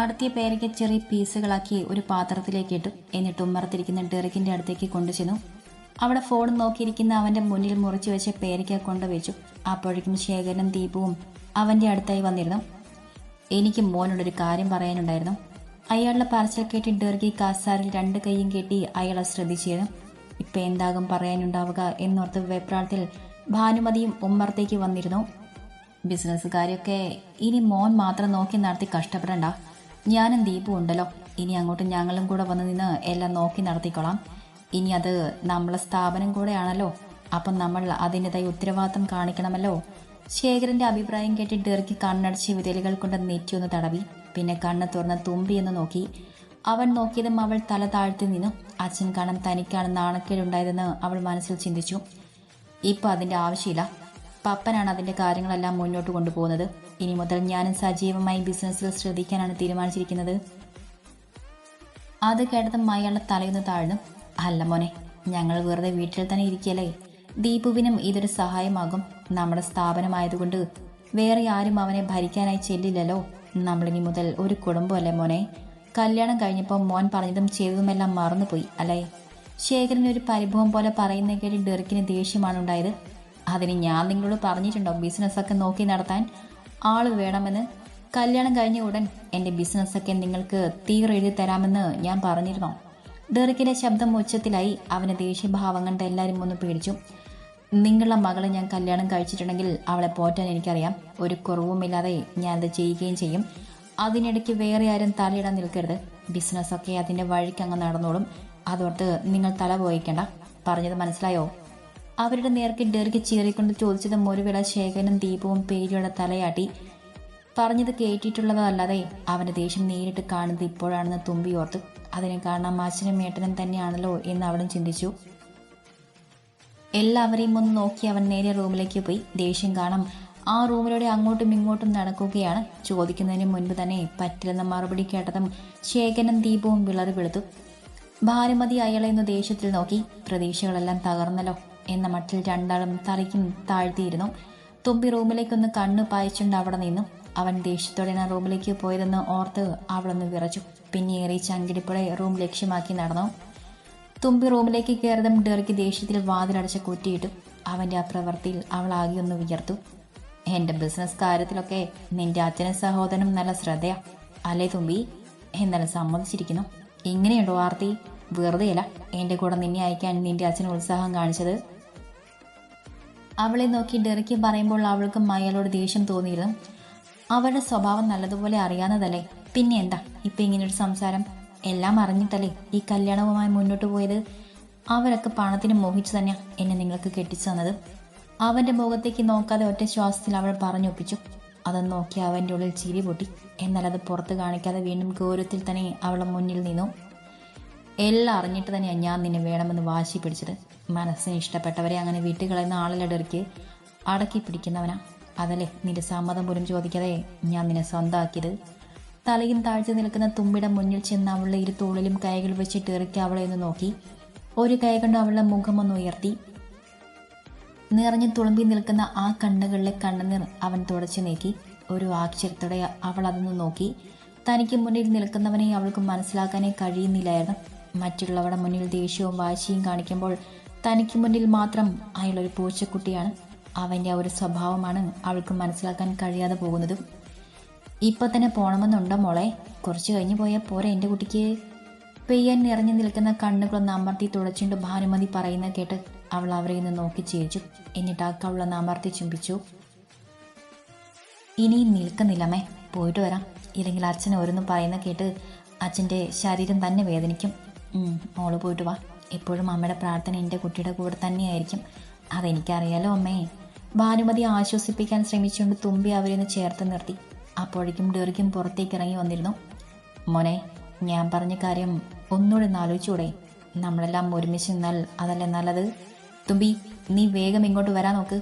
അടുത്തിയ പേരയ്ക്ക് ചെറിയ പീസുകളാക്കി ഒരു പാത്രത്തിലേക്ക് ഇട്ടു. എന്നിട്ട് ഉമ്മറത്തിരിക്കുന്ന ഡെറിക്കിന്റെ അടുത്തേക്ക് കൊണ്ടുചെന്നു അവിടെ ഫോൺ നോക്കിയിരിക്കുന്ന അവന്റെ മുന്നിൽ മുറിച്ചു വെച്ച പേരയ്ക്ക കൊണ്ടുവച്ചു അപ്പോഴേക്കും ശേഖരനും ദീപവും അവന്റെ അടുത്തായി വന്നിരുന്നു. എനിക്ക് മോനോടൊരു കാര്യം പറയാനുണ്ടായിരുന്നു. അയാളുടെ പറച്ചിൽ കേട്ടി ഡെർഗി കാസാറിൽ രണ്ട് കൈയും കെട്ടി അയാളെ ശ്രദ്ധിച്ചിരുന്നു. ഇപ്പം എന്താകും പറയാനുണ്ടാവുക എന്നോർത്ത് വെപ്രാളത്തിൽ ഭാനുമതിയും ഉമ്മറത്തേക്ക് വന്നിരുന്നു. ബിസിനസ്സുകാരൊക്കെ ഇനി മോൻ മാത്രം നോക്കി നടത്തി കഷ്ടപ്പെടണ്ട. ഞാനും ദീപും ഉണ്ടല്ലോ. ഇനി അങ്ങോട്ട് ഞങ്ങളും കൂടെ വന്ന് നിന്ന് എല്ലാം നോക്കി നടത്തിക്കൊള്ളാം ഇനി അത് നമ്മളെ സ്ഥാപനം കൂടെയാണല്ലോ. അപ്പം നമ്മൾ അതിന്റെതായി ഉത്തരവാദിത്തം കാണിക്കണമല്ലോ. ശേഖരന്റെ അഭിപ്രായം കേട്ട് ഡെറുക്കി കണ്ണടച്ച് വിരലുകൾ കൊണ്ട് നെറ്റിയൊന്ന് തടവി. പിന്നെ കണ്ണ് തുറന്ന് തുമ്പി എന്ന് നോക്കി. അവൻ നോക്കിയതും അവൾ തല താഴ്ത്തി നിന്നു. അച്ഛൻ കാണാൻ തനിക്കാണ് നാണക്കേടുണ്ടായതെന്ന് അവൾ മനസ്സിൽ ചിന്തിച്ചു. ഇപ്പം അതിന്റെ ആവശ്യമില്ല. പപ്പനാണ് അതിന്റെ കാര്യങ്ങളെല്ലാം മുന്നോട്ട് കൊണ്ടുപോകുന്നത്. ഇനി മുതൽ ഞാനും സജീവമായി ബിസിനസ്സിൽ ശ്രദ്ധിക്കാനാണ് തീരുമാനിച്ചിരിക്കുന്നത്. അത് കേട്ടതും അയാളുടെ തലയൊന്ന് താഴ്ന്നു. അല്ല മോനെ ഞങ്ങൾ വെറുതെ വീട്ടിൽ തന്നെ ഇരിക്കല്ലേ ദീപുവിനും ഇതൊരു സഹായമാകും. നമ്മുടെ സ്ഥാപനമായതുകൊണ്ട് വേറെ ആരും അവനെ ഭരിക്കാനായി ചെല്ലില്ലല്ലോ. നമ്മളിനി മുതൽ ഒരു കുടുംബമല്ലേ മോനെ? കല്യാണം കഴിഞ്ഞപ്പോൾ മോൻ പറഞ്ഞതും ചെയ്തതുമെല്ലാം മറന്നുപോയി അല്ലേ? ശേഖരൻ ഒരു പരിഭവം പോലെ പറയുന്ന കേട്ട് ഡെറിക്കിന് ദേഷ്യമാണ് ഉണ്ടായത് അതിന് ഞാൻ നിങ്ങളോട് പറഞ്ഞിട്ടുണ്ടോ ബിസിനസ്സൊക്കെ നോക്കി നടത്താൻ? ആൾ വേണമെന്ന് കല്യാണം കഴിഞ്ഞ ഉടൻ എന്റെ ബിസിനസ്സൊക്കെ നിങ്ങൾക്ക് തീരെ എഴുതി തരാമെന്ന് ഞാൻ പറഞ്ഞിരുന്നു. ഡെറിക്കിന്റെ ശബ്ദം ഉച്ചത്തിലായി. അവന്റെ ദേഷ്യഭാവം കണ്ട് എല്ലാവരും ഒന്ന് പേടിച്ചു. നിങ്ങളുടെ മകളെ ഞാൻ കല്യാണം കഴിച്ചിട്ടുണ്ടെങ്കിൽ അവളെ പോറ്റാൻ എനിക്കറിയാം. ഒരു കുറവുമില്ലാതെ ഞാൻ അത് ചെയ്യുകയും ചെയ്യും. അതിനിടയ്ക്ക് വേറെ ആരും തലയിടാൻ നിൽക്കരുത്. ബിസിനസ്സൊക്കെ അതിന്റെ വഴിക്ക് അങ്ങ് നടന്നോളും. അതോർത്ത് നിങ്ങൾ തല പോയിക്കണ്ട. പറഞ്ഞത് മനസ്സിലായോ? അവരുടെ നേർക്ക് ഡെറുകി ചീറിക്കൊണ്ട് ചോദിച്ചത് ഒരു വേള ശേഖരനും ദീപവും പേരിയുടെ തലയാട്ടി. പറഞ്ഞത് കേട്ടിട്ടുള്ളതല്ലാതെ അവന്റെ ദേഷ്യം നേരിട്ട് കാണുന്നത് ഇപ്പോഴാണെന്ന് തുമ്പി ഓർത്ത് അതിനെ കാണാൻ അച്ഛനും ഏട്ടനും തന്നെയാണല്ലോ എന്ന് അവളും ചിന്തിച്ചു. എല്ലാവരെയും ഒന്ന് നോക്കി അവൻ നേരെ റൂമിലേക്ക് പോയി. ദേഷ്യം കാണാം. ആ റൂമിലൂടെ അങ്ങോട്ടും ഇങ്ങോട്ടും നടക്കുകയാണ്. ചോദിക്കുന്നതിന് മുൻപ് തന്നെ പറ്റില്ലെന്ന മറുപടി കേട്ടതും ശേഖരനും ദീപവും വിളറി വെളുത്തു. ഭാനുമതി അയാളെ ഒന്ന് ദേഷ്യത്തിൽ നോക്കി. പ്രതീക്ഷകളെല്ലാം തകർന്നല്ലോ. എന്ന മട്ടിൽ രണ്ടാളും തലയ്ക്കും താഴ്ത്തിയിരുന്നു. തുമ്പി റൂമിലേക്കൊന്ന് കണ്ണു പായച്ചുകൊണ്ട് അവിടെ നിന്നു. അവൻ ദേഷ്യത്തോടെയാണ് റൂമിലേക്ക് പോയതെന്ന് ഓർത്ത് അവളൊന്ന് വിറച്ചു. പിന്നെ ഏറെ ചങ്കിടിപ്പുഴ റൂം ലക്ഷ്യമാക്കി നടന്നു. തുമ്പി റൂമിലേക്ക് കയറിയതും ഡെറിക്ക് ദേഷ്യത്തിൽ വാതിലടച്ച കുറ്റിയിട്ടു. അവന്റെ ആ പ്രവൃത്തിയിൽ അവൾ ആകെ ഒന്ന് ഉയർത്തു എന്റെ ബിസിനസ് കാര്യത്തിലൊക്കെ നിന്റെ അച്ഛനും സഹോദരനും നല്ല ശ്രദ്ധയാ. അല്ലേ തുമ്പി? എന്നാലും സമ്മതിച്ചിരിക്കുന്നു. ഇങ്ങനെയുണ്ടോ ആർത്തി വെറുതെയല്ല. എന്റെ കൂടെ നിന്നെ അയക്കാൻ നിന്റെ അച്ഛന് ഉത്സാഹം കാണിച്ചത്? അവളെ നോക്കി ഡെറിക്ക് പറയുമ്പോൾ അവൾക്ക് മയലോട് ദേഷ്യം തോന്നിയിരുന്നു. അവരുടെ സ്വഭാവം നല്ലതുപോലെ അറിയാവുന്നതല്ലേ? പിന്നെ എന്താ? ഇപ്പം ഇങ്ങനൊരു സംസാരം? എല്ലാം അറിഞ്ഞിട്ടല്ലേ ഈ കല്യാണവുമായി മുന്നോട്ട് പോയത്? അവരൊക്കെ പണത്തിന് മോഹിച്ചു തന്നെയാ എന്നെ നിങ്ങൾക്ക് കെട്ടിച്ചു തന്നത്. അവന്റെ മുഖത്തേക്ക് നോക്കാതെ ഒറ്റ ശ്വാസത്തിൽ അവൾ പറഞ്ഞൊപ്പിച്ചു. അത് നോക്കി അവന്റെ ഉള്ളിൽ ചിരി പൊട്ടി. എന്നാലത് പുറത്ത് കാണിക്കാതെ വീണ്ടും ഗൗരവത്തിൽ തന്നെ അവളെ മുന്നിൽ നിന്നു. എല്ലാം അറിഞ്ഞിട്ട് തന്നെയാണ് ഞാൻ നിന്നെ വേണമെന്ന് വാശി പിടിച്ചത്. മനസ്സിന് ഇഷ്ടപ്പെട്ടവരെ അങ്ങനെ വീട്ടുകളെന്ന ആളിലടർക്ക് അടക്കി പിടിക്കുന്നവനാ. അതല്ലേ നിന്റെ സമ്മതം പോലും ചോദിക്കാതെ ഞാൻ നിന്നെ സ്വന്തമാക്കിയത് തലയും താഴ്ച നിൽക്കുന്ന തുമ്പിയുടെ മുന്നിൽ ചെന്ന് അവളുടെ ഇരു തോളിലും കൈകൾ വെച്ചിട്ട് ഇറക്കി അവളെ ഒന്ന് നോക്കി. ഒരു കൈ കൊണ്ട് അവളുടെ മുഖം ഒന്ന് ഉയർത്തി. നിറഞ്ഞു തുളുമ്പി നിൽക്കുന്ന ആ കണ്ണുകളിലെ കണ്ണുനീർ അവൻ തുടച്ചു നീക്കി. ഒരു ആക്ഷരത്തോടെ അവൾ അതൊന്ന് നോക്കി. തനിക്ക് മുന്നിൽ നിൽക്കുന്നവനെ അവൾക്ക് മനസ്സിലാക്കാനേ കഴിയുന്നില്ലായിരുന്നു. മറ്റുള്ളവരുടെ മുന്നിൽ ദേഷ്യവും വാശിയും കാണിക്കുമ്പോൾ തനിക്ക് മുന്നിൽ മാത്രം അയാളൊരു പൂച്ചക്കുട്ടിയാണ്. അവന്റെ ആ ഒരു സ്വഭാവമാണ് അവൾക്ക് മനസ്സിലാക്കാൻ കഴിയാതെ പോകുന്നതും. ഇപ്പൊ തന്നെ പോണമെന്നുണ്ടോ മോളെ? കുറച്ച് കഴിഞ്ഞ് പോയാൽ പോരെ എന്റെ കുട്ടിക്ക്. പെയ്യാൻ നിറഞ്ഞു നിൽക്കുന്ന കണ്ണുകളൊന്ന് അമർത്തി തുടച്ചുകൊണ്ട് ഭാനുമതി പറയുന്ന കേട്ട് അവൾ അവരെ നിന്ന് നോക്കി ചേച്ചു എന്നിട്ട് ആ കവളൊന്ന് അമർത്തി ചുംബിച്ചു. ഇനിയും നിൽക്കുന്നില്ലമ്മേ പോയിട്ട് വരാം. ഇല്ലെങ്കിൽ അച്ഛൻ ഓരോന്നും പറയുന്ന കേട്ട് അച്ഛന്റെ ശരീരം തന്നെ വേദനിക്കും. മോൾ പോയിട്ട് വാ. എപ്പോഴും അമ്മയുടെ പ്രാർത്ഥന എന്റെ കുട്ടിയുടെ കൂടെ തന്നെയായിരിക്കും. അതെനിക്കറിയാലോ അമ്മേ. ഭാനുമതി ആശ്വസിപ്പിക്കാൻ ശ്രമിച്ചുകൊണ്ട് തുമ്പി അവരെ ഒന്ന് ചേർത്ത് നിർത്തി. അപ്പോഴേക്കും ഡെറിക്കും പുറത്തേക്ക് ഇറങ്ങി വന്നിരുന്നു. മോനെ ഞാൻ പറഞ്ഞ കാര്യം ഒന്നുകൂടെ ഒന്ന് ആലോചിച്ചൂടെ? നമ്മളെല്ലാം ഒരുമിച്ച് നിന്നാൽ അതല്ലേ നല്ലത്? തുമ്പി നീ വേഗം ഇങ്ങോട്ട് വരാൻ നോക്ക്.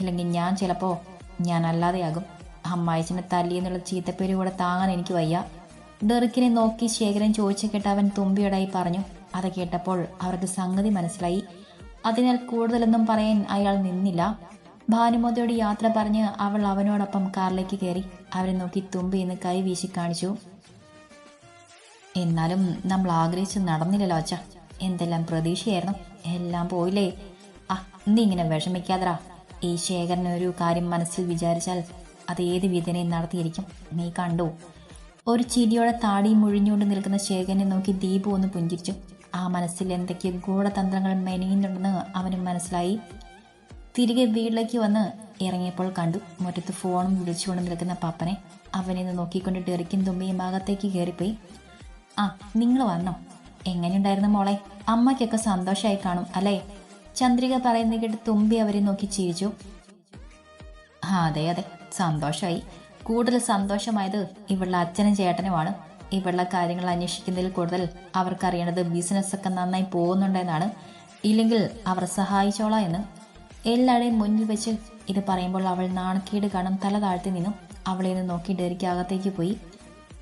ഇല്ലെങ്കിൽ ഞാൻ ചിലപ്പോൾ ഞാൻ അല്ലാതെയാകും അമ്മായിച്ചനെ തല്ലി എന്നുള്ള ചീത്തപ്പേര് കൂടെ താങ്ങാൻ എനിക്ക് വയ്യ. ഡെറിക്കിനെ നോക്കി ശേഖരൻ ചോദിച്ചു കേട്ട് അവൻ തുമ്പിയോടായി പറഞ്ഞു. അത് കേട്ടപ്പോൾ അവർക്ക് സംഗതി മനസ്സിലായി. അതിനാൽ കൂടുതലൊന്നും പറയാൻ അയാൾ നിന്നില്ല. ഭാനുമതിയോട് യാത്ര പറഞ്ഞ് അവൾ അവനോടൊപ്പം കാറിലേക്ക് കയറി. അവരെ നോക്കി തുമ്പി എന്ന് കൈ വീശി കാണിച്ചു. എന്നാലും നമ്മൾ ആഗ്രഹിച്ച് നടന്നില്ലല്ലോ അച്ഛ. എന്തെല്ലാം പ്രതീക്ഷയായിരുന്നു. എല്ലാം പോയില്ലേ. ആ നീ ഇങ്ങനെ വിഷമിക്കാതറാ ഈ ശേഖരൻ ഒരു കാര്യം മനസ്സിൽ വിചാരിച്ചാൽ അത് ഏത് വിധനയും നടത്തിയിരിക്കും. നീ കണ്ടു. ഒരു ചിരിയോടെ താടി മുഴിഞ്ഞുകൊണ്ട് നിൽക്കുന്ന ശേഖരനെ നോക്കി ദീപു ഒന്ന് പുഞ്ചിരിച്ചു. ആ മനസ്സിൽ എന്തൊക്കെയോ ഗൂഢതന്ത്രങ്ങൾ മെനയുന്നുണ്ടെന്ന് അവന് മനസ്സിലായി. തിരികെ വീട്ടിലേക്ക് വന്ന് ഇറങ്ങിയപ്പോൾ കണ്ടു. മുറ്റത്ത് ഫോണും വിളിച്ചുകൊണ്ട് നിൽക്കുന്ന പപ്പനെ അവനെ നോക്കിക്കൊണ്ട് ടെറിക്കും തുമ്പിയും ഭാഗത്തേക്ക് കയറിപ്പോയി. ആ നിങ്ങൾ വന്നോ? എങ്ങനെയുണ്ടായിരുന്നു മോളെ? അമ്മയ്ക്കൊക്കെ സന്തോഷമായി കാണും അല്ലേ? ചന്ദ്രിക പറയുന്ന കേട്ട് തുമ്പി അവരെ നോക്കി ചിരിച്ചു. ആ അതെ അതെ സന്തോഷമായി. കൂടുതൽ സന്തോഷമായത് ഇവളുടെ അച്ഛനും ചേട്ടനുമാണ്. ഇവളുടെ കാര്യങ്ങൾ അന്വേഷിക്കുന്നതിൽ കൂടുതൽ അവർക്കറിയണത് ബിസിനസ്സൊക്കെ നന്നായി പോകുന്നുണ്ടെന്നാണ്. ഇല്ലെങ്കിൽ അവർ സഹായിച്ചോളാം എന്ന്. എല്ലാവരുടെയും മുന്നിൽ വെച്ച് ഇത് പറയുമ്പോൾ അവൾ നാണക്കേട് കാണും തല താഴ്ത്തി നിന്നും അവളെ നിന്ന് നോക്കി ഡെറിക്ക് പോയി.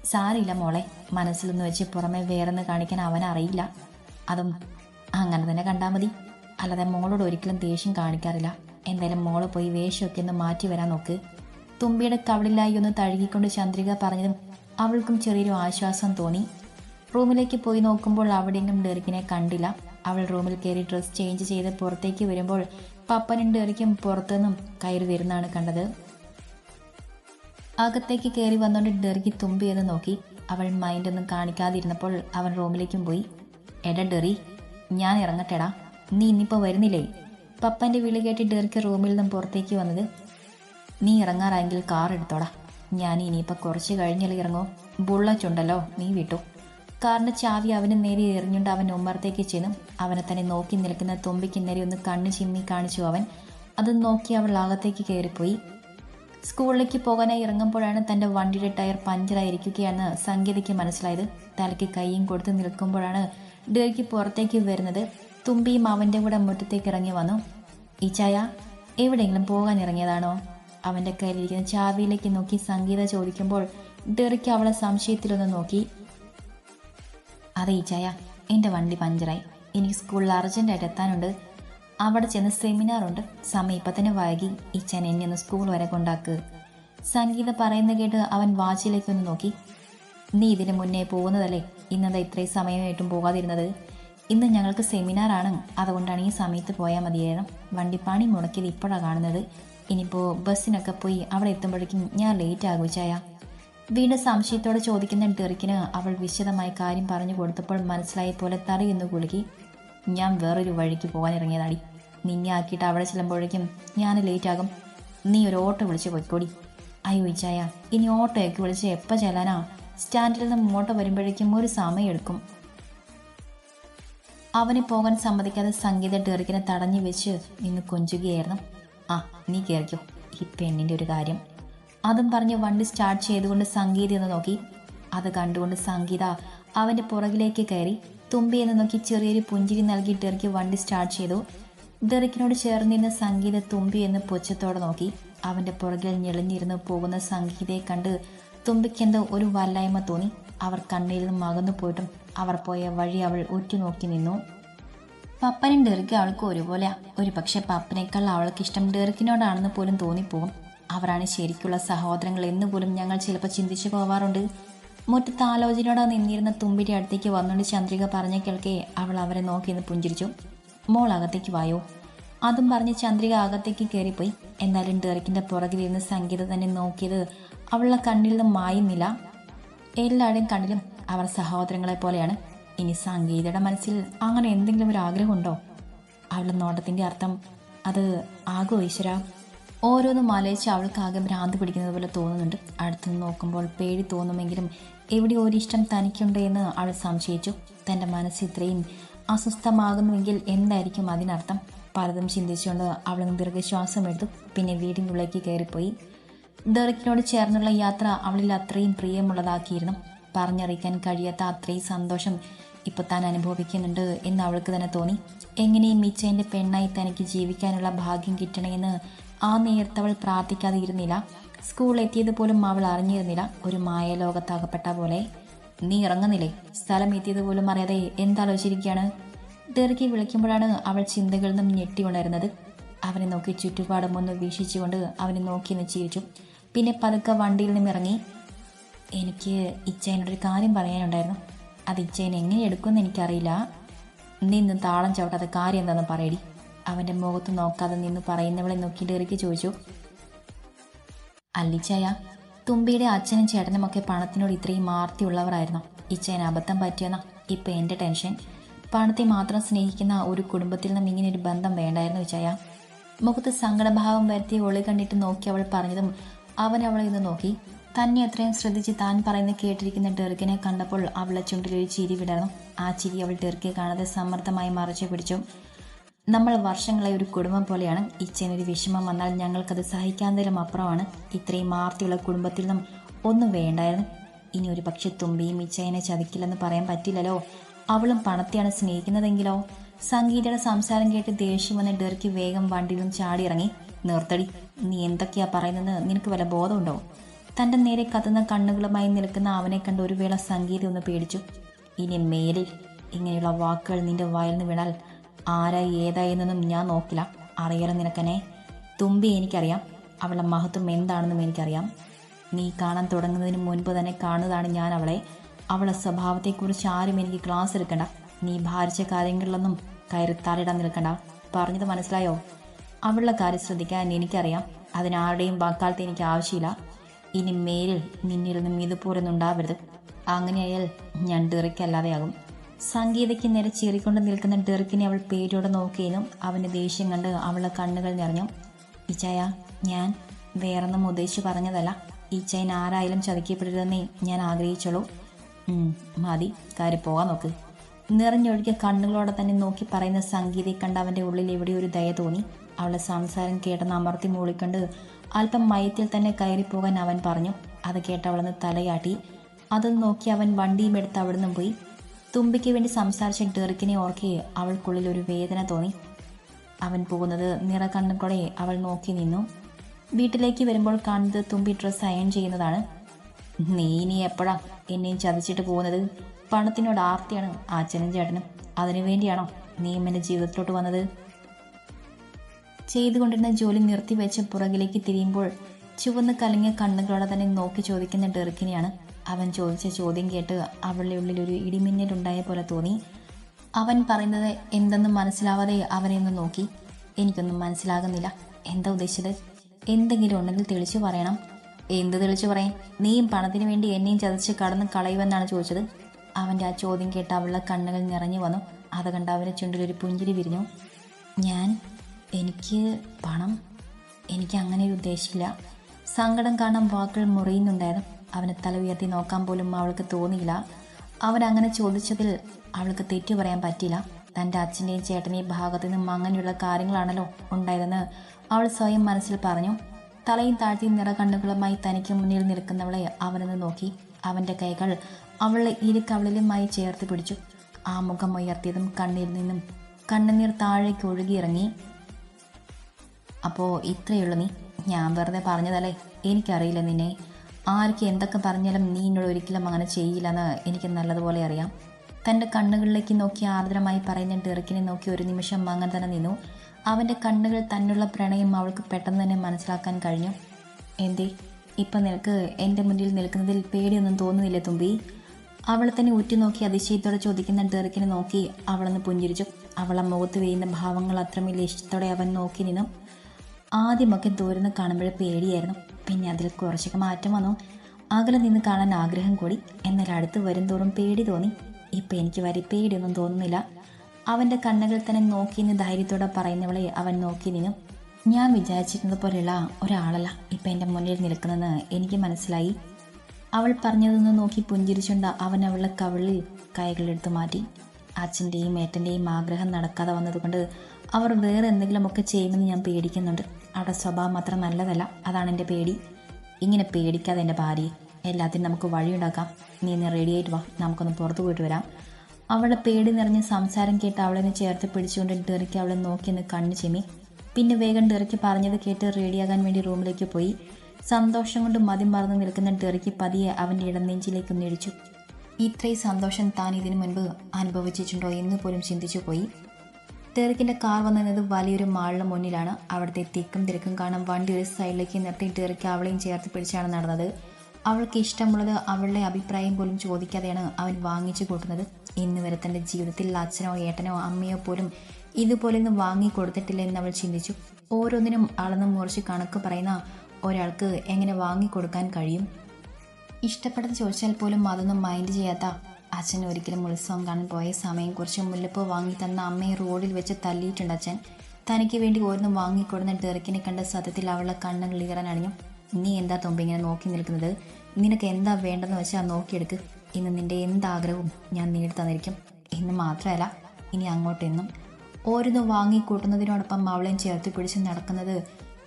സാരില്ല മോളെ മനസ്സിലൊന്ന് വെച്ച് പുറമെ വേറെന്ന് കാണിക്കാൻ അവനറിയില്ല അതും അങ്ങനെ തന്നെ കണ്ടാൽ മതി. അല്ലാതെ മോളോട് ഒരിക്കലും ദേഷ്യം കാണിക്കാറില്ല. എന്തായാലും മോൾ പോയി വേഷമൊക്കെ ഒന്ന് മാറ്റി വരാൻ നോക്ക്. തുമ്പിയുടെ കവളിലായി ഒന്ന് തഴുകിക്കൊണ്ട് ചന്ദ്രിക പറഞ്ഞതും അവൾക്കും ചെറിയൊരു ആശ്വാസം തോന്നി. റൂമിലേക്ക് പോയി നോക്കുമ്പോൾ അവിടെയെങ്കിലും ഡെറിക്കിനെ കണ്ടില്ല. അവൾ റൂമിൽ കയറി ഡ്രസ് ചേഞ്ച് ചെയ്ത് പുറത്തേക്ക് വരുമ്പോൾ പപ്പനും ഡെറിക്കും പുറത്തുനിന്നും കയറി വരുന്നതാണ് കണ്ടത്. അകത്തേക്ക് കയറി വന്നുകൊണ്ട് ഡെറിക്ക് തുമ്പി എന്ന് നോക്കി. അവൾ മൈൻഡൊന്നും കാണിക്കാതിരുന്നപ്പോൾ അവൻ റൂമിലേക്കും പോയി. എടാ ഡെറി ഞാൻ ഇറങ്ങട്ടെടാ. നീ ഇന്നിപ്പോൾ വരുന്നില്ലേ? പപ്പന്റെ വിളി കേട്ടി ഡെറിക്ക് റൂമിൽ നിന്നും പുറത്തേക്ക് വന്നത്. നീ ഇറങ്ങാറായെങ്കിൽ കാർ എടുത്തോടാ. ഞാൻ ഇനിയിപ്പോൾ കുറച്ച് കഴിഞ്ഞാൽ ഇറങ്ങോ. ബുള്ളറ്റ് ഉണ്ടല്ലോ നീ വിട്ടു. കാറിന്റെ ചാവി അവന് നേരെ എറിഞ്ഞുകൊണ്ട് അവൻ ഉമ്മറത്തേക്ക് ചെന്നു. അവനെ തന്നെ നോക്കി നിൽക്കുന്ന തുമ്പിക്ക് നേരെ ഒന്ന് കണ്ണു ചിമ്മി കാണിച്ചു അവൻ. അത് നോക്കി അവൾ അകത്തേക്ക് കയറിപ്പോയി. സ്കൂളിലേക്ക് പോകാനായി ഇറങ്ങുമ്പോഴാണ് തന്റെ വണ്ടിയുടെ ടയർ പഞ്ചറായിരിക്കുകയാണ് സംഗീതയ്ക്ക് മനസ്സിലായത്. തലയ്ക്ക് കൈയും കൊടുത്ത് നിൽക്കുമ്പോഴാണ് ഡേക്ക് പുറത്തേക്ക് വരുന്നത്. തുമ്പിയും അവന്റെ കൂടെ മുറ്റത്തേക്ക് ഇറങ്ങി വന്നു. ഈ ചായ എവിടെയെങ്കിലും പോകാൻ ഇറങ്ങിയതാണോ? അവന്റെ കയ്യിലിരിക്കുന്ന ചാവിയിലേക്ക് നോക്കി സംഗീത ചോദിക്കുമ്പോൾ ഡെറിക്ക് അവളെ സംശയത്തിലൊന്ന് നോക്കി. അതെ ഈ ചായ എന്റെ വണ്ടി പഞ്ചറായി. എനിക്ക് സ്കൂളിൽ അർജന്റായിട്ട് എത്താനുണ്ട്. അവിടെ ചെന്ന് സെമിനാറുണ്ട് സമയം ഇപ്പം തന്നെ വൈകി. ഇച്ചാൻ എന്നെ ഒന്ന് സ്കൂൾ വരെ കൊണ്ടാക്ക്. സംഗീത പറയുന്ന കേട്ട് അവൻ വാച്ചിലേക്ക് ഒന്ന് നോക്കി. നീ ഇതിന് മുന്നേ പോകുന്നതല്ലേ? ഇന്നതാ ഇത്രയും സമയമായിട്ടും പോകാതിരുന്നത്? ഇന്ന് ഞങ്ങൾക്ക് സെമിനാറാണ് അതുകൊണ്ടാണ് ഈ സമയത്ത് പോയാൽ മതിയായിരുന്നു വണ്ടിപ്പാണി പണി മുടക്കിയത് ഇപ്പോഴാണ് കാണുന്നത്. ഇനിയിപ്പോൾ ബസ്സിനൊക്കെ പോയി അവിടെ എത്തുമ്പോഴേക്കും ഞാൻ ലേറ്റ് ആകുവച്ചായ വീണ്ടും സംശയത്തോടെ ചോദിക്കുന്ന ഡെറിക്കിന് അവൾ വിശദമായി കാര്യം പറഞ്ഞു കൊടുത്തപ്പോൾ മനസ്സിലായ പോലെ തറയൊന്നു കുളുക്കി ഞാൻ വേറൊരു വഴിക്ക് പോകാൻ ഇറങ്ങിയതാടി. നിന്നെ ആക്കിയിട്ട് അവിടെ ചെല്ലുമ്പോഴേക്കും ഞാൻ ലേറ്റ് ആകും. നീ ഒരു ഓട്ടോ വിളിച്ച് പോയിക്കോടി. അയ്യോ ചായ ഇനി ഓട്ടോയൊക്കെ വിളിച്ച് എപ്പോൾ ചെല്ലാനാ? സ്റ്റാൻഡിൽ നിന്ന് ഓട്ടോ വരുമ്പോഴേക്കും ഒരു സമയം എടുക്കും അവന് പോകാൻ സമ്മതിക്കാതെ സംഗീത ഡെറിക്കിനെ തടഞ്ഞു വെച്ച് ഇന്ന് കൊഞ്ചുകയായിരുന്നു. ആ നീ കയറിക്കോ ഈ പെണ്ണിന്റെ ഒരു കാര്യം. അതും പറഞ്ഞ് വണ്ടി സ്റ്റാർട്ട് ചെയ്തുകൊണ്ട് സംഗീത എന്ന് നോക്കി. അത് കണ്ടുകൊണ്ട് സംഗീത അവന്റെ പുറകിലേക്ക് കയറി തുമ്പി എന്ന് നോക്കി ചെറിയൊരു പുഞ്ചിരി നൽകി ഡെറിക്ക് വണ്ടി സ്റ്റാർട്ട് ചെയ്തു. ഡെറിക്കിനോട് ചേർന്നിരുന്ന സംഗീത തുമ്പി എന്ന് പുച്ഛത്തോടെ നോക്കി. അവന്റെ പുറകിൽ ഞെളിഞ്ഞിരുന്ന് പോകുന്ന സംഗീതയെ കണ്ട് തുമ്പിക്കെന്തോ ഒരു വല്ലായ്മ തോന്നി. അവർ കണ്ണിൽ മകന്നു പോയിട്ടും അവർ പോയ വഴി അവൾ ഉറ്റുനോക്കി നിന്നു. പപ്പനും ഡെറിക്ക് അവൾക്ക് ഒരുപോലെയാ. ഒരു പക്ഷെ പപ്പനേക്കാൾ അവൾക്ക് ഇഷ്ടം ഡെറിക്കിനോടാണെന്ന് പോലും തോന്നിപ്പോകും അവരാണ് ശരിക്കുള്ള സഹോദരങ്ങൾ എന്ന് പോലും ഞങ്ങൾ ചിലപ്പോൾ ചിന്തിച്ചു പോവാറുണ്ട്. മുറ്റത്ത് ആലോചനയോടെ നിന്നിരുന്ന തുമ്പിന്റെ അടുത്തേക്ക് വന്നുകൊണ്ട് ചന്ദ്രിക പറഞ്ഞ കേൾക്കേ അവൾ അവരെ നോക്കി നിന്ന് പുഞ്ചിരിച്ചു. മോൾ അകത്തേക്ക് വായോ. അതും പറഞ്ഞ് ചന്ദ്രിക അകത്തേക്ക് കയറിപ്പോയി. എന്നാലും ഡെറിക്കിന്റെ പുറകിലിരുന്ന് സംഗീത തന്നെ നോക്കിയത് അവളുടെ കണ്ണിൽ നിന്നും മായുന്നില്ല. എല്ലാവരുടെയും കണ്ണിലും അവർ സഹോദരങ്ങളെ പോലെയാണ്. ഇനി സംഗീതയുടെ മനസ്സിൽ അങ്ങനെ എന്തെങ്കിലും ഒരു ആഗ്രഹമുണ്ടോ? അവളുടെ നോട്ടത്തിന്റെ അർത്ഥം അത് ആകോ ഈശ്വര. ഓരോന്നും ആലോചിച്ച് അവൾക്ക് ആകെ ഭ്രാന്ത് പിടിക്കുന്നത് പോലെ തോന്നുന്നുണ്ട്. അടുത്തുനിന്ന് നോക്കുമ്പോൾ പേടി തോന്നുമെങ്കിലും എവിടെ ഒരു ഇഷ്ടം തനിക്കുണ്ട് എന്ന് അവൾ സംശയിച്ചു. തന്റെ മനസ്സ് ഇത്രയും അസ്വസ്ഥമാകുന്നുവെങ്കിൽ എന്തായിരിക്കും അതിനർത്ഥം? പലതും ചിന്തിച്ചുകൊണ്ട് അവൾ ദീർഘശ്വാസം എടുത്തു. പിന്നെ വീടിനുള്ളിലേക്ക് കയറിപ്പോയി. ഡെറിക്കിനോട് ചേർന്നുള്ള യാത്ര അവളിൽ അത്രയും പ്രിയമുള്ളതാക്കിയിരുന്നു. പറഞ്ഞറിയിക്കാൻ കഴിയാത്ത അത്രയും സന്തോഷം ഇപ്പോൾ താൻ അനുഭവിക്കുന്നുണ്ട് എന്ന് അവൾക്ക് തന്നെ തോന്നി. എങ്ങനെയും മിച്ചേന്റെ പെണ്ണായി തനിക്ക് ജീവിക്കാനുള്ള ഭാഗ്യം കിട്ടണമെന്ന് ആ നേരത്തെ അവൾ പ്രാർത്ഥിക്കാതെ ഇരുന്നില്ല സ്കൂൾ എത്തിയത് പോലും അവൾ അറിഞ്ഞിരുന്നില്ല. ഒരു മായ ലോകത്താകപ്പെട്ട പോലെ നീ ഇറങ്ങുന്നില്ലേ? സ്ഥലം എത്തിയത് പോലും അറിയാതെ എന്താലോചിച്ചിരിക്കുകയാണ്? ദീർഘി വിളിക്കുമ്പോഴാണ് അവൾ ചിന്തകളിൽ നിന്നും ഞെട്ടി ഉണരുന്നത്. അവനെ നോക്കി ചുറ്റുപാടും ഒന്ന് വീക്ഷിച്ചുകൊണ്ട് അവനെ നോക്കി നിന്ന് ചിരിച്ചു. പിന്നെ പതുക്കെ വണ്ടിയിൽ നിന്നും ഇറങ്ങി. എനിക്ക് ഇച്ചേനോടൊരു കാര്യം പറയാനുണ്ടായിരുന്നു. അത് ഇച്ചേനെ എങ്ങനെ എടുക്കുമെന്ന് എനിക്കറിയില്ല. നിന്ന് താളം ചവിട്ടാത്ത കാര്യം എന്താണെന്ന് പറയടി. അവന്റെ മുഖത്ത് നോക്കാതെ നിന്ന് പറയുന്നവളെ നോക്കി ഡെറിക്ക് ചോദിച്ചു. അല്ലിച്ചായ തുമ്പിയുടെ അച്ഛനും ചേട്ടനും ഒക്കെ പണത്തിനോട് ഇത്രയും മാർത്തിയുള്ളവരായിരുന്നു ഇച്ചേന് അബദ്ധം പറ്റിയെന്ന? ഇപ്പം എന്റെ ടെൻഷൻ. പണത്തെ മാത്രം സ്നേഹിക്കുന്ന ഒരു കുടുംബത്തിൽ നിന്നും ഇങ്ങനെ ഒരു ബന്ധം വേണ്ടായിരുന്നു ഇച്ചയ മുഖത്ത് സങ്കടഭാവം വരുത്തി ഒളി കണ്ടിട്ട് നോക്കി അവൾ പറഞ്ഞതും അവൻ അവളെ ഇന്ന് നോക്കി. തന്നെ അത്രയും ശ്രദ്ധിച്ച് താൻ പറയുന്നത് കേട്ടിരിക്കുന്ന ടെർക്കിനെ കണ്ടപ്പോൾ അവളെ ചുണ്ടിലൊരു ചിരി വിടർന്നു. ആ ചിരി അവൾ ടെർക്കിയെ കാണാതെ സമ്മർദ്ദമായി മറച്ചു പിടിച്ചു. നമ്മൾ വർഷങ്ങളായി ഒരു കുടുംബം പോലെയാണ്. ഇച്ചനൊരു വിഷമം വന്നാൽ ഞങ്ങൾക്കത് സഹിക്കാന്തരം അപ്പുറമാണ്. ഇത്രയും ആർത്തിയുള്ള കുടുംബത്തിൽ നിന്നും ഒന്നും വേണ്ടായിരുന്നു. ഇനി ഒരു പക്ഷെ തുമ്പിയും ഇച്ചയനെ ചതിക്കില്ലെന്ന് പറയാൻ പറ്റില്ലല്ലോ. അവളും പണത്തെയാണ് സ്നേഹിക്കുന്നതെങ്കിലോ? സംഗീതയുടെ സംസാരം കേട്ട് ദേഷ്യം വന്ന ഡെർക്കി വേഗം വണ്ടിയിലും ചാടിയിറങ്ങി. നിർത്തടി. നീ എന്തൊക്കെയാ പറയുന്നത് നിനക്ക് വല്ല ബോധമുണ്ടോ? തന്റെ നേരെ കത്തുന്ന കണ്ണുകളുമായി നിൽക്കുന്ന അവനെ കണ്ട് ഒരു വേള സംഗീതി ഒന്ന് പേടിച്ചു. ഇനി മേലിൽ ഇങ്ങനെയുള്ള വാക്കുകൾ നിന്റെ വായിൽ നിന്ന് വീണാൽ ആരായി ഏതായെന്നൊന്നും ഞാൻ നോക്കില്ല. അറിയാലോ നിനക്കനെ? തുമ്പി എനിക്കറിയാം. അവളുടെ മഹത്വം എന്താണെന്നും എനിക്കറിയാം. നീ കാണാൻ തുടങ്ങുന്നതിന് മുൻപ് തന്നെ കാണുന്നതാണ് ഞാൻ അവളെ. അവളെ സ്വഭാവത്തെക്കുറിച്ച് ആരും എനിക്ക് ക്ലാസ് എടുക്കണ്ട. നീ ഭാരിച്ച കാര്യങ്ങളിലൊന്നും കയറി തലയിടാൻ നിൽക്കണ്ട. പറഞ്ഞത് മനസ്സിലായോ? അവളുടെ കാര്യം ശ്രദ്ധിക്കാൻ എനിക്കറിയാം. അതിനാരുടെയും വാക്കാലത്ത് എനിക്ക് ആവശ്യമില്ല. ഇനി മേലിൽ നിന്നിൽ മീതു ഇതുപോലൊന്നും ഉണ്ടാവരുത്. അങ്ങനെയായാൽ ഞാൻ ഡെറിക്കല്ലാതെയാകും സംഗീതയ്ക്ക് നേരെ ചീറിക്കൊണ്ട് നിൽക്കുന്ന ഡെറിക്കിനെ അവൾ പേരോടെ നോക്കിയതും അവന്റെ ദേഷ്യം കണ്ട് അവളുടെ കണ്ണുകൾ നിറഞ്ഞു. ഇച്ചായ ഞാൻ വേറൊന്നും ഉദ്ദേശിച്ച് പറഞ്ഞതല്ല. ഈച്ചായൻ ആരായാലും ചതിക്കപ്പെടരുതെന്നേ ഞാൻ ആഗ്രഹിച്ചുള്ളൂ. മതി. കാര്യം പോകാൻ നോക്ക്. നിറഞ്ഞൊഴുകിയ കണ്ണുകളോടെ തന്നെ നോക്കി പറയുന്ന സംഗീതയെ കണ്ട് അവന്റെ ഉള്ളിൽ എവിടെയൊരു ദയ തോന്നി. അവളുടെ സംസാരം കേട്ടെന്ന് അമർത്തി മൂളിക്കൊണ്ട് അല്പം മയത്തിൽ തന്നെ കയറിപ്പോകാൻ അവൻ പറഞ്ഞു. അത് കേട്ടവളെന്ന് തലയാട്ടി. അത് നോക്കി അവൻ വണ്ടിയും എടുത്ത് അവിടുന്ന് പോയി. തുമ്പിക്ക് വേണ്ടി സംസാരിച്ച ഡെറിക്കിനെ ഓർക്കേ അവൾക്കുള്ളിൽ ഒരു വേദന തോന്നി. അവൻ പോകുന്നത് നിറകണ്ണുകളെ അവൾ നോക്കി നിന്നു. വീട്ടിലേക്ക് വരുമ്പോൾ കാണുന്നത് തുമ്പി ഡ്രസ്സ് അയൺ ചെയ്യുന്നതാണ്. നീ ഇനി എപ്പോഴാ എന്നെയും ചതിച്ചിട്ട് പോകുന്നത്? പണത്തിനോട് ആർത്തിയാണ് അച്ഛനും ചേട്ടനും അതിനു വേണ്ടിയാണോ നീ എന്റെ ജീവിതത്തിലോട്ട് വന്നത്? ചെയ്തുകൊണ്ടിരുന്ന ജോലി നിർത്തിവെച്ച് പുറകിലേക്ക് തിരിയുമ്പോൾ ചുവന്ന് കലങ്ങിയ കണ്ണുകളോടെ തന്നെ നോക്കി ചോദിക്കുന്ന ഡെറിക്കിനെയാണ് അവൻ ചോദിച്ച ചോദ്യം കേട്ട് അവളുടെ ഉള്ളിൽ ഒരു ഇടിമിന്നലുണ്ടായ പോലെ തോന്നി. അവൻ പറയുന്നത് എന്തെന്ന് മനസ്സിലാവാതെ അവനെ ഒന്ന് നോക്കി. എനിക്കൊന്നും മനസ്സിലാകുന്നില്ല. എന്താ ഉദ്ദേശിച്ചത്? എന്തെങ്കിലും ഉണ്ടെങ്കിൽ തെളിച്ചു പറയണം. എന്ത് തെളിച്ചു പറയാൻ നീയും പണത്തിന് വേണ്ടി എന്നെയും ചതച്ച് കടന്ന് കളയുമെന്നാണ് ചോദിച്ചത്. അവന്റെ ആ ചോദ്യം കേട്ട് അവളുടെ കണ്ണുകൾ നിറഞ്ഞു വന്നു. അത് കണ്ട് അവന്റെ ചുണ്ടിലൊരു പുഞ്ചിരി വിരിഞ്ഞു. ഞാൻ എനിക്ക് പണം എനിക്ക് അങ്ങനെ ഒരു ഉദ്ദേശമില്ല. സങ്കടം കാണാൻ വാക്കുകൾ മുറിയുന്നുണ്ടായിരുന്നു. അവനെ തല ഉയർത്തി നോക്കാൻ പോലും അവൾക്ക് തോന്നിയില്ല. അവൻ അങ്ങനെ ചോദിച്ചതിൽ അവൾക്ക് തെറ്റു പറയാൻ പറ്റില്ല തന്റെ അച്ഛന്റെയും ചേട്ടന്റെയും ഭാഗത്തു നിന്നും അങ്ങനെയുള്ള കാര്യങ്ങളാണല്ലോ ഉണ്ടായതെന്ന് അവൾ സ്വയം മനസ്സിൽ പറഞ്ഞു. തലയും താഴ്ത്തി നിറകണ്ണുകളുമായി തനിക്ക് മുന്നിൽ നിൽക്കുന്നവളെ അവനെന്ന് നോക്കി. അവന്റെ കൈകൾ അവളെ ഇരുക്കവളിലുമായി ചേർത്ത് പിടിച്ചു. ആ മുഖം ഉയർത്തിയതും കണ്ണിൽ നിന്നും കണ്ണുനീർ താഴേക്ക് ഒഴുകിയിറങ്ങി. അപ്പോൾ ഇത്രയുള്ളൂ നീ. ഞാൻ വെറുതെ പറഞ്ഞതല്ലേ? എനിക്കറിയില്ല നിന്നെ. ആർക്ക് എന്തൊക്കെ പറഞ്ഞാലും നീ എന്നോട് ഒരിക്കലും അങ്ങനെ ചെയ്യില്ലെന്ന് എനിക്ക് നല്ലതുപോലെ അറിയാം. തന്റെ കണ്ണുകളിലേക്ക് നോക്കി ആർദ്രമായി പറയുന്ന ഡെറിക്കിനെ നോക്കി ഒരു നിമിഷം അങ്ങനെ തന്നെ നിന്നു. അവന്റെ കണ്ണുകൾ തന്നുള്ള പ്രണയം അവൾക്ക് പെട്ടെന്ന് തന്നെ മനസ്സിലാക്കാൻ കഴിഞ്ഞു. എന്തേ? ഇപ്പം നിനക്ക് എന്റെ മുന്നിൽ നിൽക്കുന്നതിൽ പേടിയൊന്നും തോന്നുന്നില്ല തുമ്പി? അവളെ തന്നെ ഉറ്റുനോക്കി അതിശയത്തോടെ ചോദിക്കുന്ന ഡെറിക്കിനെ നോക്കി അവളൊന്ന് പുഞ്ചിരിച്ചു. അവളെ മുഖത്ത് വീഴുന്ന ഭാവങ്ങൾ അത്രമേൽ ഇഷ്ടത്തോടെ അവൻ നോക്കി നിന്നു. ആദ്യമൊക്കെ ദൂരം കാണുമ്പോൾ പേടിയായിരുന്നു. പിന്നെ അതിൽ കുറച്ചൊക്കെ മാറ്റം വന്നു. അകലെ നിന്ന് കാണാൻ ആഗ്രഹം കൂടി. എന്നാൽ അടുത്ത് വരും തോറും പേടി തോന്നി. ഇപ്പം എനിക്ക് വരെ പേടിയൊന്നും തോന്നുന്നില്ല. അവന്റെ കണ്ണുകൾ തന്നെ നോക്കി നിന്ന് ധൈര്യത്തോടെ പറയുന്നവളെ അവൻ നോക്കി നിന്നു. ഞാൻ വിചാരിച്ചിരുന്നത് പോലെയുള്ള ഒരാളല്ല ഇപ്പം എന്റെ മുന്നിൽ നിൽക്കുന്നതെന്ന് എനിക്ക് മനസ്സിലായി. അവൾ പറഞ്ഞതൊന്ന് നോക്കി പുഞ്ചിരിച്ചുകൊണ്ട് അവൻ അവളുടെ കവിളിൽ കൈകളെടുത്ത് മാറ്റി. അച്ഛന്റെയും ഏട്ടന്റെയും ആഗ്രഹം നടക്കാതെ വന്നതുകൊണ്ട് അവർ വേറെ എന്തെങ്കിലുമൊക്കെ ചെയ്യുമെന്ന് ഞാൻ പേടിക്കുന്നുണ്ട്. അവരുടെ സ്വഭാവം അത്ര നല്ലതല്ല. അതാണ് എന്റെ പേടി. ഇങ്ങനെ പേടിക്കാതെ എന്റെ ഭാര്യയെ എല്ലാത്തിനും നമുക്ക് വഴിയുണ്ടാക്കാം. നീ ഇന്ന് റെഡിയായിട്ട് വാ. നമുക്കൊന്ന് പുറത്തു പോയിട്ട് വരാം. അവളുടെ പേടി നിറഞ്ഞ സംസാരം കേട്ട് അവളെ ചേർത്ത് പിടിച്ചുകൊണ്ട് ഡെറിക്ക് അവളെ നോക്കി ഒന്ന് കണ്ണു ചിമ്മി. പിന്നെ വേഗം ഡെറിക്ക് പറഞ്ഞത് കേട്ട് റെഡിയാകാൻ വേണ്ടി റൂമിലേക്ക് പോയി. സന്തോഷം കൊണ്ട് മതി മറന്ന് നിൽക്കുന്ന ഡെറിക്ക് പതിയെ അവന്റെ ഇടനെഞ്ചിലേക്ക് ഇടിച്ചു. ഇത്രയും സന്തോഷം താൻ ഇതിനു മുൻപ് അനുഭവിച്ചിട്ടുണ്ടോ എന്ന് പോലും ചിന്തിച്ചു പോയി. ഡെറിക്കിന്റെ കാർ വന്നിരുന്നത് വലിയൊരു മാളിന് മുന്നിലാണ്. അവിടുത്തെ തിക്കും തിരക്കും കാണാൻ വണ്ടി ഒരു സൈഡിലേക്ക് നിർത്തി ഡെറിക്ക് അവളെയും ചേർത്ത് പിടിച്ചാണ് നടന്നത്. അവൾക്ക് ഇഷ്ടമുള്ളത് അവളുടെ അഭിപ്രായം പോലും ചോദിക്കാതെയാണ് അവൻ വാങ്ങിച്ചു കൂട്ടുന്നത് ഇന്ന് വരെ തന്റെ ജീവിതത്തിൽ അച്ഛനോ ഏട്ടനോ അമ്മയോ പോലും ഇതുപോലെയൊന്നും വാങ്ങി കൊടുത്തിട്ടില്ലെന്ന് അവൾ ചിന്തിച്ചു. ഓരോന്നിനും അളന്ന് മുറിച്ച് കണക്ക് പറയുന്ന ഒരാൾക്ക് എങ്ങനെ വാങ്ങിക്കൊടുക്കാൻ കഴിയും? ഇഷ്ടപ്പെട്ടത് ചോദിച്ചാൽ പോലും അതൊന്നും മൈൻഡ് ചെയ്യാത്ത അച്ഛൻ ഒരിക്കലും ഉത്സവം കാണാൻ പോയ സമയം കുറച്ച് മുല്ലപ്പൂ വാങ്ങി തന്ന അമ്മയെ റോഡിൽ വെച്ച് തല്ലിയിട്ടുണ്ട് അച്ഛൻ. തനിക്ക് വേണ്ടി ഓരോന്നും വാങ്ങിക്കൊടുന്ന ഡെറിക്കിനെ കണ്ട സത്യത്തിൽ അവളുടെ കണ്ണുകൾ ഈറാൻ അണിഞ്ഞു. നീ എന്താ തുമ്പ ഇങ്ങനെ നോക്കി നിൽക്കുന്നത്? നിനക്ക് എന്താ വേണ്ടെന്ന് വെച്ചാൽ നോക്കിയെടുക്ക്. ഇന്ന് നിന്റെ എന്താഗ്രഹവും ഞാൻ നേടി തന്നിരിക്കും. ഇന്ന് മാത്രമല്ല ഇനി അങ്ങോട്ടെന്നും ഓരോന്നും വാങ്ങിക്കൂട്ടുന്നതിനോടൊപ്പം അവളെയും ചേർത്ത് പിടിച്ച് നടക്കുന്നത്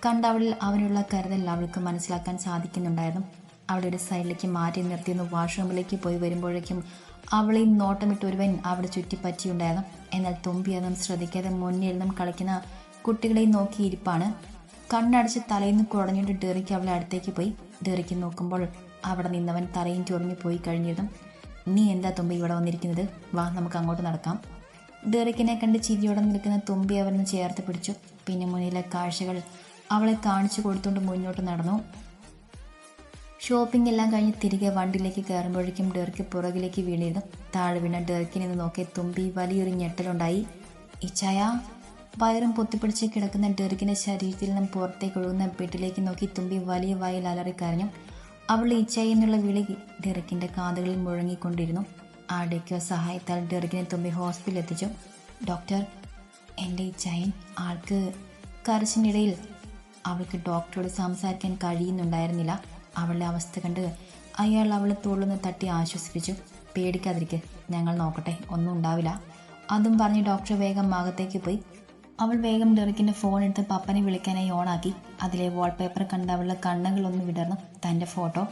കണ്ട അവളിൽ അവനുള്ള കരുതൽ അവൾക്ക് മനസ്സിലാക്കാൻ സാധിക്കുന്നുണ്ടായിരുന്നു. അവളുടെ ഒരു സൈഡിലേക്ക് മാറ്റി നിർത്തിയെന്ന് വാഷ്റൂമിലേക്ക് പോയി വരുമ്പോഴേക്കും അവളെയും നോട്ടമിട്ട് ഒരുവൻ അവിടെ ചുറ്റിപ്പറ്റിയുണ്ടായിരുന്നു. എന്നാൽ തുമ്പി ശ്രദ്ധിക്കാതെ ശ്രദ്ധിക്കാതെ മുന്നിരുന്നും കളിക്കുന്ന കുട്ടികളെയും നോക്കിയിരിപ്പാണ് കണ്ണടച്ച് തലയിൽ നിന്ന് കുടഞ്ഞിട്ട് ഡെറിക്ക് അവളെ അടുത്തേക്ക് പോയി. ഡെറിക്ക് നോക്കുമ്പോൾ അവിടെ നിന്നവൻ തലയും ചൊറിഞ്ഞു പോയി കഴിഞ്ഞിരുന്നു. നീ എന്താ തുമ്പി ഇവിടെ വന്നിരിക്കുന്നത്? വാ നമുക്ക് അങ്ങോട്ട് നടക്കാം. ഡെറിക്കിനെ കണ്ട് ചിരിയോടെ നിൽക്കുന്ന തുമ്പി അവരിന്ന് ചേർത്ത് പിടിച്ചു. പിന്നെ മുന്നിലെ കാഴ്ചകൾ അവളെ കാണിച്ചു കൊടുത്തുകൊണ്ട് മുന്നോട്ട് നടന്നു. ഷോപ്പിംഗ് എല്ലാം കഴിഞ്ഞ് തിരികെ വണ്ടിയിലേക്ക് കയറുമ്പോഴേക്കും ഡെർക്ക് പുറകിലേക്ക് വീണിരുന്നു. താഴെ വീണ ഡെർക്കിനെ നോക്കി തുമ്പി വലിയൊരു ഞെട്ടലുണ്ടായി. ഇച്ചായ വയറും പൊത്തിപ്പിടിച്ച് കിടക്കുന്ന ഡെർക്കിന്റെ ശരീരത്തിൽ നിന്നും പുറത്തേക്ക് ഒഴുകുന്ന ബെഡിലേക്ക് നോക്കി തുമ്പി വലിയ വായിൽ അലറിക്കരഞ്ഞു അവൾ ഇച്ചായി എന്നുള്ള വിളി ഡെറക്കിന്റെ കാതുകളിൽ മുഴങ്ങിക്കൊണ്ടിരുന്നു. ആടേക്കോ സഹായത്താൽ ഡെറിക്കിനെ തുമ്പി ഹോസ്പിറ്റലിൽ എത്തിച്ചു. ഡോക്ടർ എന്റെ ഇച്ചായൻ ആൾക്ക് കരച്ചിനിടയിൽ അവൾക്ക് ഡോക്ടറോട് സംസാരിക്കാൻ കഴിയുന്നുണ്ടായിരുന്നില്ല. അവളുടെ അവസ്ഥ കണ്ട് അയാൾ അവളെ തോളുന്ന് തട്ടി ആശ്വസിപ്പിച്ചു. പേടിക്കാതിരിക്കെ ഞങ്ങൾ നോക്കട്ടെ ഒന്നും ഉണ്ടാവില്ല. അതും പറഞ്ഞ് ഡോക്ടർ വേഗം ഭാഗത്തേക്ക് പോയി. അവൾ വേഗം ഡെറിക്കിന്റെ ഫോൺ എടുത്ത് പപ്പനെ വിളിക്കാനായി ഓണാക്കി. അതിലെ വാൾപേപ്പർ കണ്ട് അവളുടെ കണ്ണുകളൊന്ന് വിടർന്നു. തന്റെ ഫോട്ടോ.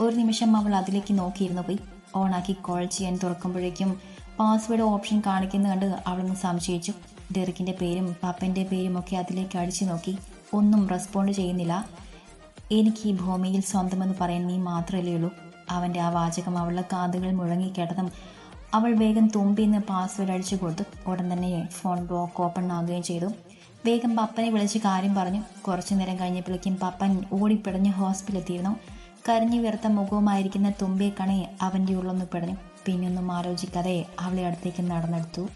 ഒരു നിമിഷം അവൾ അതിലേക്ക് നോക്കിയിരുന്നു പോയി. ഓണാക്കി കോൾ ചെയ്യാൻ തുറക്കുമ്പോഴേക്കും പാസ്വേഡ് ഓപ്ഷൻ കാണിക്കുന്ന കണ്ട് അവളൊന്ന് സംശയിച്ചു. ഡെറിക്കിന്റെ പേരും പപ്പന്റെ പേരും ഒക്കെ അതിലേക്ക് അടിച്ചു നോക്കി. ഒന്നും റെസ്പോണ്ട് ചെയ്യുന്നില്ല. എനിക്ക് ഈ ഭൂമിയിൽ സ്വന്തമെന്ന് പറയാൻ നീ മാത്രമല്ലേ ഉള്ളൂ. അവന്റെ ആ വാചകം അവളുടെ കാതുകൾ മുഴങ്ങിക്കേട്ടതും അവൾ വേഗം തുമ്പിന്ന് പാസ്വേഡ് അടിച്ചു കൊടുത്തു. ഉടൻ തന്നെ ഫോൺ ബ്ലോക്ക് ഓപ്പൺ ആകുകയും ചെയ്തു. വേഗം പപ്പനെ വിളിച്ച് കാര്യം പറഞ്ഞു. കുറച്ചു നേരം കഴിഞ്ഞപ്പോഴേക്കും പപ്പൻ ഓടിപ്പിടഞ്ഞ് ഹോസ്പിറ്റലിൽ എത്തിയിരുന്നു. കരഞ്ഞു വീർത്ത മുഖവുമായിരിക്കുന്ന തുമ്പിയെ കണയെ അവന്റെ ഉള്ളൊന്ന് പിടഞ്ഞു. പിന്നൊന്നും ആലോചിക്കാതെ അവളെ അടുത്തേക്ക് നടന്നെടുത്തു.